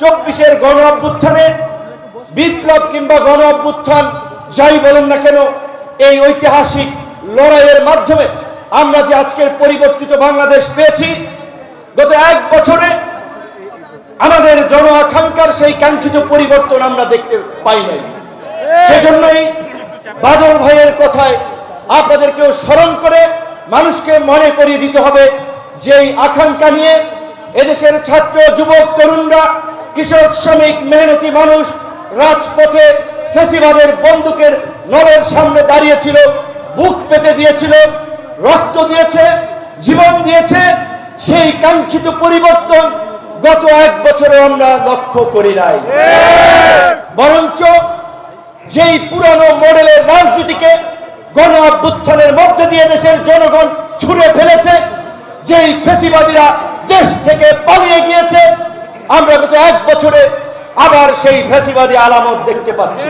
চব্বিশের গণ অভ্যুত্থানে, বিপ্লব কিংবা গণ অভ্যুত্থান যাই বলেন না কেন, এই ঐতিহাসিক লড়াইয়ের মাধ্যমে আমরা যে আজকের পরিবর্তিত বাংলাদেশ পেয়েছি, গত এক বছরে আমাদের জন আকাঙ্ক্ষার সেই কাঙ্ক্ষিত পরিবর্তন আমরা দেখতে পাই নাই। সেজন্যই বাদল ভাইয়ের কথায় আপনাদেরকেও স্মরণ করে মানুষকে মনে করিয়ে দিতে হবে যে এই আকাঙ্ক্ষা নিয়ে এদেশের ছাত্র, যুবক, তরুণরা কৃষক, শ্রমিক, মেহনতি মানুষ রাজপথে ফেসিবাদের বন্দুকের নলের সামনে দাঁড়িয়েছিল, বুক পেতে দিয়েছিল, রক্ত দিয়েছে, জীবন দিয়েছে। সেই কাঙ্ক্ষিত পরিবর্তন গত এক বছরে আমরা লক্ষ্য করি নাই। বরঞ্চ যেই পুরানো মডেলের রাজনীতিকে গণ অভ্যুত্থানের মধ্যে দিয়ে দেশের জনগণ ছুঁড়ে ফেলেছে, যেই ফেসিবাদীরা দেশ থেকে পালিয়ে আমরা গত এক বছরে আবার সেই ফেসিবাদী আলামত দেখতে পাচ্ছি।